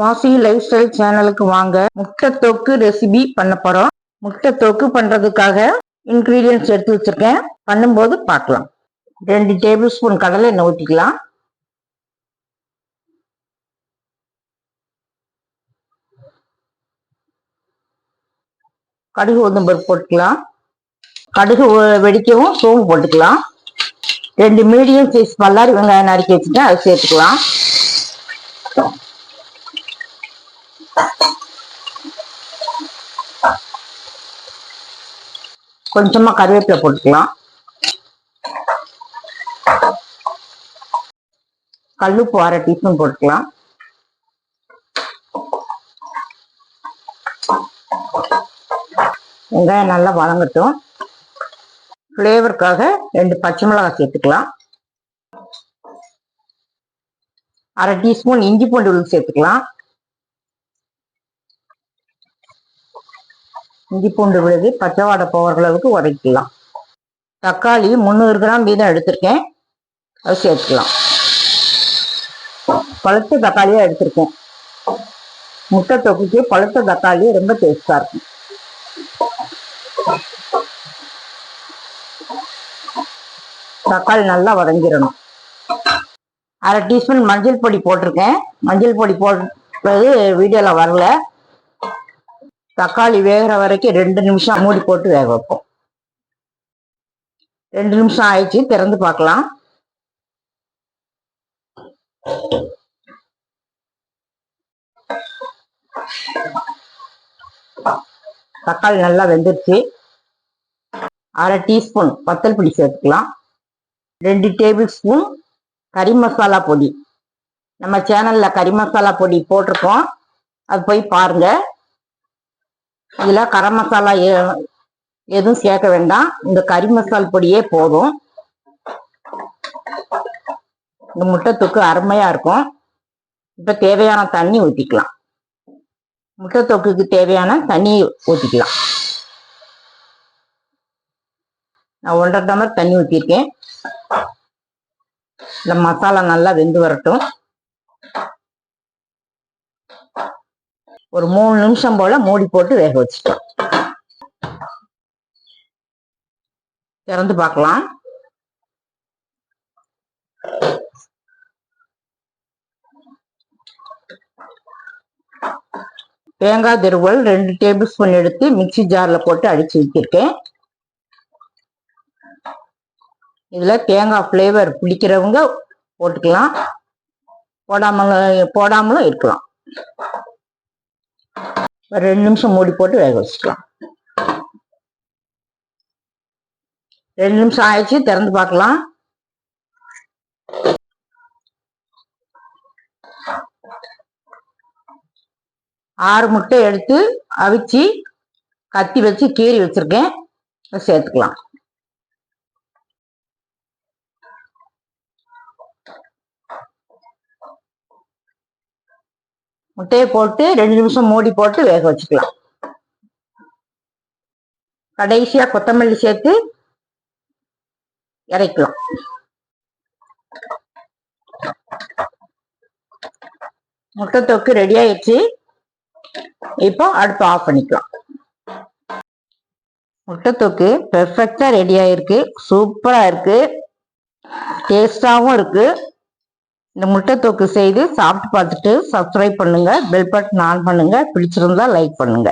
வாசி life style சேனலுக்கு வாங்க. முட்டை தொக்கு ரெசிபி பண்ண போறோம். முட்டை தொக்கு பண்றதுக்காக இன்கிரீடியன்ஸ் எடுத்து வச்சிருக்கேன். பண்ணும்போது பார்க்கலாம். ரெண்டு டேபிள் ஸ்பூன் கடலை எண்ணெய் ஊற்றிக்கலாம் கடுகு உளுந்தம்பருப்பு போட்டுக்கலாம். கடுகு வெடிக்கவும் சோம்பு போட்டுக்கலாம். ரெண்டு மீடியம் சைஸ் பல்லாரி வெங்காயம் நறுக்கி வச்சுட்டேன் அதை சேர்த்துக்கலாம் கொஞ்சமா கருவேப்பிலை போட்டுக்கலாம். கல்லுப்பு அரை டீஸ்பூன் போட்டுக்கலாம். வெங்காயம் நல்லா வதங்கட்டும். ஃப்ளேவருக்காக ரெண்டு பச்சை மிளகாய் சேர்த்துக்கலாம். அரை டீஸ்பூன் இஞ்சி பூண்டு விழுது சேர்த்துக்கலாம். இஞ்சி பூண்டு விழுது பச்சை வாடை போகிற அளவுக்கு உரைக்கலாம் தக்காளி முந்நூறு கிராம் வீதம் எடுத்திருக்கேன். அது சேர்த்துக்கலாம். பழுத்த தக்காளியாக எடுத்திருக்கேன். முட்டை தொக்குக்கு பழுத்த தக்காளி ரொம்ப டேஸ்டாக இருக்கும். தக்காளி நல்லா வதங்கிடணும். அரை டீஸ்பூன் மஞ்சள் பொடி போட்டிருக்கேன். மஞ்சள் பொடி போட்டது வீடியோவில் வரல. தக்காளி வேகிற வரைக்கும் ரெண்டு நிமிஷம் மூடி போட்டு வேக வைப்போம். ரெண்டு நிமிஷம் ஆயிடுச்சு திறந்து பார்க்கலாம். தக்காளி நல்லா வெந்துருச்சு. அரை டீஸ்பூன் வத்தல் பொடி சேர்த்துக்கலாம். ரெண்டு டேபிள் ஸ்பூன் கறி மசாலா பொடி. நம்ம சேனல்ல கறி மசாலா பொடி போட்டிருக்கோம். அது போய் பாருங்கள் இதுல கரம் மசாலா எதுவும் சேர்க்க வேண்டாம். இந்த கறி மசால் பொடியே போதும். இந்த முட்டை தொக்கு அருமையா இருக்கும். இப்ப தேவையான தண்ணி ஊற்றிக்கலாம் முட்டை தொக்குக்கு தேவையான தண்ணி ஊற்றிக்கலாம் நான் ஒன்றரை டம்ளர் தண்ணி ஊற்றிருக்கேன் இந்த மசாலா நல்லா வெந்து வரட்டும். ஒரு மூணு நிமிஷம் போல மூடி போட்டு வேக வச்சுட்டோம். திறந்து பார்க்கலாம். தேங்காய் திருவல் ரெண்டு டேபிள் ஸ்பூன் எடுத்து மிக்ஸி ஜார்ல போட்டு அடிச்சு வச்சிருக்கேன் இதில் தேங்காய் ஃப்ளேவர் பிடிக்கிறவங்க போட்டுக்கலாம். போடாமல் போடாமலும் இருக்கலாம். ஒரு ரெண்டு நிமிஷம் மூடி போட்டு வேக வச்சுக்கலாம். ரெண்டு நிமிஷம் ஆயிடுச்சு திறந்து பார்க்கலாம். ஆறு முட்டை எடுத்து அவிச்சு கத்தி வச்சு கீறி வச்சிருக்கேன். சேர்த்துக்கலாம். முட்டையை போட்டு ரெண்டு நிமிஷம் மூடி போட்டு வேக வச்சுக்கலாம். கடைசியா கொத்தமல்லி சேர்த்து இறக்கலாம். முட்டை தொக்கு ரெடி ஆயிடுச்சு. இப்போ அடுப்பு ஆஃப் பண்ணிக்கலாம். முட்டை தொக்கு பெர்ஃபெக்டா ரெடி ஆயிருக்கு. சூப்பரா இருக்கு. டேஸ்டாவும் இருக்கு. இந்த முட்டை தொக்கு செய்து சாப்பிட்டு பார்த்துட்டு சப்ஸ்கிரைப் பண்ணுங்க. பெல் பட்டன் ஆன் பண்ணுங்க. பிடிச்சிருந்தா லைக் பண்ணுங்க.